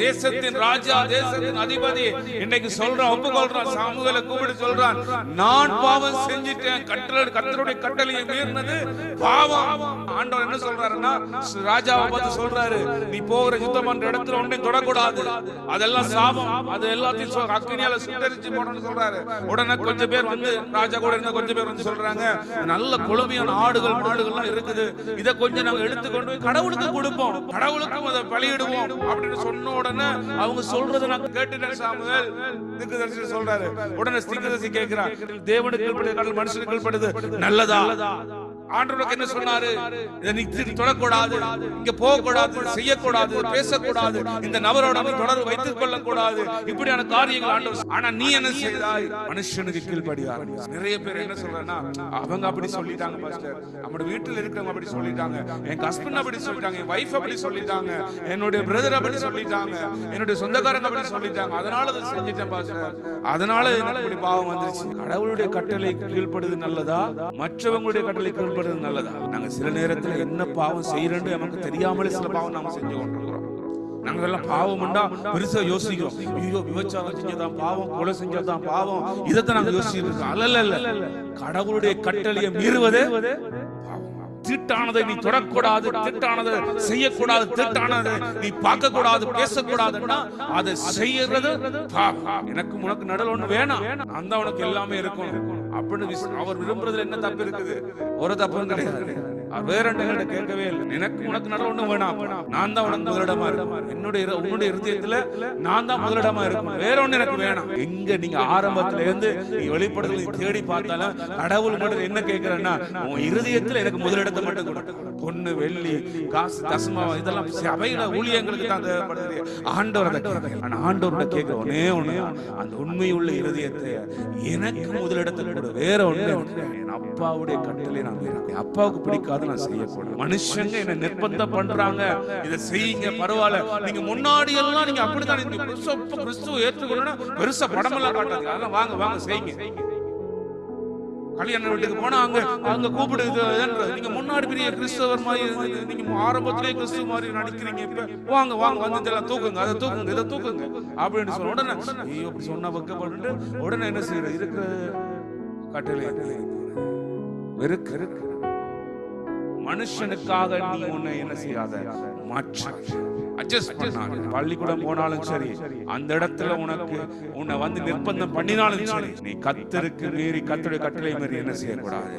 தேசத்தின் ராஜா தேசத்தின் அதிபதி. இன்னைக்கு சொல்றான் ஒப்புக்கொள்றான் சாமுவேலை கூப்பிட்டு சொல்றான். நான் பாவம் செஞ்சிட்டேன். கட்டளை கத்தருடைய கட்டளையை மீறினது பாவம். ஆண்டவர் என்ன சொல்றாருன்னா ராஜாவை பார்த்து சொல்றாரு. நீ போகிற யுத்தம் பண்ற இடத்துல ஒன்றை தொடக்கூடாது. அதெல்லாம் சாபம். அது எல்லாத்தையும் அக்னியால சுட்டரிச்சு போடணும்னு சொல்றாரு. உடனே கொஞ்சம் பேர் வந்து ராஜா கூட இருந்த கொஞ்சம் பேர் வந்து சொல்றாங்க. நல்ல கொழுமையான ஆடுகள் மாடுகள்லாம் இருக்குது. இதை கொஞ்சம் நாங்க எடுத்துக்கொண்டு போய் கடவுளுக்கு கொடுப்போம். கடவுளுக்கும் அதை பலியிடுவோம் அப்படின்னு சொன்ன உடனே அவங்க சொல்றதை நான் கேட்டுட்டேன் சாமுவேல் தீர்க்கதரிசி சொல்றாரு. உடனே தீர்க்கதரிசி கேட்கிறான். தேவனுக்கு கீழ்ப்படுது கடல் மனுஷனுக்கு கீழ்ப்படுது. நல்லதா? ஆண்டவருக்கு என்ன சொன்னாரு? இதை நீ தொடக்கூடாது. இங்க போக கூடாது செய்யக்கூடாது பேசக்கூடாது. இந்த நபரோட தொடர்பு வைத்துக் கொள்ள கூடாது இப்படியான காரியங்கள் ஆண்டவர் ஆனா நீ என்ன செய்தாய்? மனுஷனுக்கு ஆரம்பிச்சு நிறைய பேர் என்ன சொல்றேன்னா அவங்க அப்படி சொல்லிட்டாங்க பாஸ்டர் நம்மளோட வீட்டுல இருக்கிறவங்க அப்படி சொல்லிட்டாங்க. என் ஹஸ்பண்ட் அப்படி சொல்லிட்டாங்க என் வைஃப் அப்படி சொல்லிட்டாங்க என்னுடைய பிரதர் அப்படி சொல்லிட்டாங்க என்னுடைய சொந்தக்காரங்க அப்படி சொல்லிட்டாங்க. அதனால அதை செஞ்சிட்டேன் பாஸ்டர் அதனால இப்படி பாவம் வந்துருச்சு. கடவுளுடைய கட்டளை கீழ்ப்படுது நல்லதா? மற்றவங்களுடைய கட்டளை கீழ்ப்படுது நல்லதா? நாங்க சில நேரத்துல என்ன பாவம் செய்யறோம்னு நமக்கு தெரியாமலே சில பாவம் நாம செஞ்சு கொண்டிருக்கிறோம். நாங்க எல்லாம் பாவம் உண்டா? பெருசா யோசிக்கிறோம். ஐயோ விபச்சாரம் செஞ்சதான் பாவம் கொலை செஞ்சதான் பாவம். இதைத்தான் நாங்க யோசிச்சுட்டு இருக்கோம். அல்ல இல்ல கடவுளுடைய கட்டளையை மீறுவதே பாவம். தீட்டானதை நீ தொடக்கூடாது தீட்டானதை செய்யக்கூடாது தீட்டானதை நீ பார்க்க கூடாது பேசக்கூடாதுன்னா அதை செய்யறது பாவம். எனக்கு உனக்கு நடல் ஒண்ணு வேணாம். அந்த உனக்கு எல்லாமே இருக்கும் அப்படின்னு அவர் விரும்புறதுல என்ன தப்பு இருக்குது? ஒரு தப்பும் கிடையாது. வேற கேட்கவே இல்லை. எனக்கு உனக்கு நல்ல ஒண்ணும் வேணாம். நான் தான் உனக்கு முதலிடமா இருக்கும். என்னுடைய உன்னுடைய இருதயத்துல நான் தான் முதலிடமா இருக்கும். வேற ஒண்ணு எனக்கு வேணாம். எங்க நீங்க ஆரம்பத்துல இருந்து நீ தேடி பார்த்தாலும் கடவுள் மட்டும் என்ன கேட்கிறேன்னா உன் இருதயத்துல எனக்கு முதலிடத்தை மட்டும் பொண்ணு வெள்ளி காசு தசமா இதெல்லாம் சபையில ஊழியங்களுக்கு தான் தேவைப்படுது. ஆண்டவர் ஆனா ஆண்டவர்கிட்ட கேட்க ஒன்னே ஒண்ணு அந்த உண்மையுள்ள இருதயத்தை எனக்கு முதலிடத்தில் கொடு. வேற ஒண்ணு என் அப்பாவுடைய கட்டளை நான் அப்பாவுக்கு பிடிக்காது நான் செய்யக்கூடாது. மனுஷங்க என்ன நிர்பந்தம் பண்றாங்க. இதை செய்யுங்க பரவாயில்ல. நீங்க முன்னாடி எல்லாம் நீங்க அப்படித்தான் நீங்க கிறிஸ்துவ கிறிஸ்துவ ஏற்றுக்கணும்னா பெருசா படமெல்லாம் காட்டாது அதெல்லாம் வாங்க வாங்க செய்யுங்க. கல்யாண வீட்டுக்கு போனா அங்க அங்க கூப்பிடுது. நீங்க முன்னாடி பெரிய கிறிஸ்தவர் மாதிரி. நீங்க ஆரம்பத்திலே கிறிஸ்துவ மாதிரி நடிக்கிறீங்க இப்ப. வாங்க வாங்க வந்து இதெல்லாம் தூக்குங்க அதை தூக்குங்க இதை தூக்குங்க. அப்படின்னு சொல்ல உடனே ஐயோ அப்படி சொன்னா வைக்கப்பட்டு உடனே என்ன செய்யறது? இருக்கிற கட்டளை வெறுக்க வெறுக்க. மனுஷனுக்காக நீ உன்னை என்ன செய்யாத? மாற்ற. அட்ஜஸ்ட் பள்ளிக்கூடம் போனாலும் சரி அந்த இடத்துல உனக்கு உன்னை வந்து நிர்பந்தம் பண்ணினாலும் சரி நீ கத்தருக்கு மீறி கத்தருடைய கட்டளை மீறி என்ன செய்யக்கூடாது?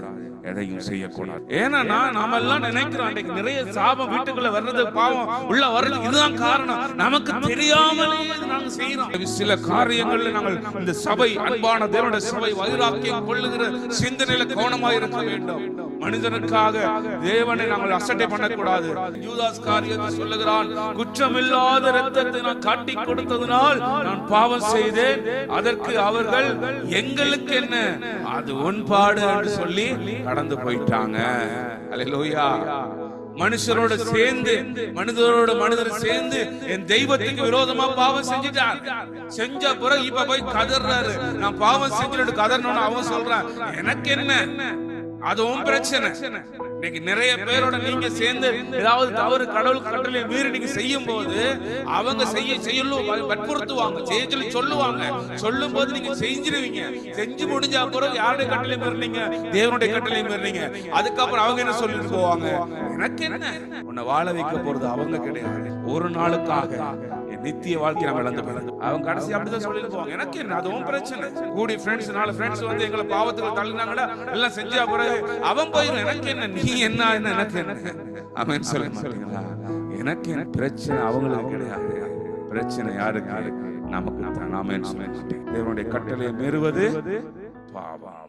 எதையும் செய்யக்கூடாது. ஏன்னா நாம எல்லாம் நினைக்கிறோம் அன்றைக்கு நிறைய சாபம் வீட்டுக்குள்ள வர்றது பாவம் உள்ள வர்றது இதுதான் காரணம். நமக்கு தெரியாமலே நாங்க செய்யறோம். சில காரியங்கள்ல நாங்கள் இந்த சபை அன்பான தேவனுடைய சபை வைராக்கியம் கொள்ளுகிற சிந்தனையில கவனமா இருக்க வேண்டும். மனிதனுக்காக தேவனை நாங்கள் அசட்டை பண்ணக்கூடாது. யூதாஸ் காரியத்தை சொல்லுகிறான் குற்றமில்லாத ரத்தத்தை நான் காட்டி கொடுத்ததனால் நான் பாவம் செய்தேன். அதற்கு அவர்கள் எங்களுக்கு என்ன? அது உன்பாடு என்று சொல்லி கடந்து போயிட்டாங்க. அலையிலோயா மனுஷரோட சேர்ந்து மனிதரோட மனிதர் சேர்ந்து என் தெய்வத்துக்கு விரோதமா பாவம் செஞ்சுட்டார். செஞ்ச பிறகு இப்ப போய் கதறாரு நான் பாவம் செஞ்சுட்டு கதறணும்னு அவன் சொல்றான். எனக்கு என்ன? அதுவும் பிரச்சனை. இன்னைக்கு நிறைய பேரோட நீங்க சேர்ந்து ஏதாவது தவறு கடவுள் கட்டளை மீறி நீங்க செய்யும் போது அவங்க செய்ய செய்யலும் வற்புறுத்துவாங்க. செய்ய சொல்லி சொல்லுவாங்க. சொல்லும் போது நீங்க செஞ்சிருவீங்க. செஞ்சு முடிஞ்சா கூட யாருடைய கட்டளை மீறினீங்க? தேவனுடைய கட்டளை மீறினீங்க. அதுக்கப்புறம் அவங்க என்ன சொல்லிட்டு போவாங்க? எனக்கு என்ன? உன்னை வாழ வைக்க போறது அவங்க கிடையாது. ஒரு நாளுக்காக. நித்திய வாழ்க்கை நம்ம இழந்து போயிடும் அவங்க கடைசி அப்படிதான் சொல்லிட்டு போவாங்க எனக்கு என்ன? அதுவும் பிரச்சனை. கூடி ஃப்ரெண்ட்ஸ் நாலு ஃப்ரெண்ட்ஸ் வந்து எங்களை பாவத்துக்கு தள்ளினாங்களா எல்லாம் செஞ்சா பிறகு அவன் போயிடும் எனக்கு என்ன? நீ என்ன? என்ன? எனக்கு என்ன? அவன் சொல்ல சொல்லுங்களா எனக்கு என்ன? பிரச்சனை அவங்களுக்கு கிடையாது. பிரச்சனை யாருக்கு? நமக்கு தான். நாம என்ன சொல்ல மாட்டேன் தேவனுடைய கட்டளையை மீறுவது பாவம்.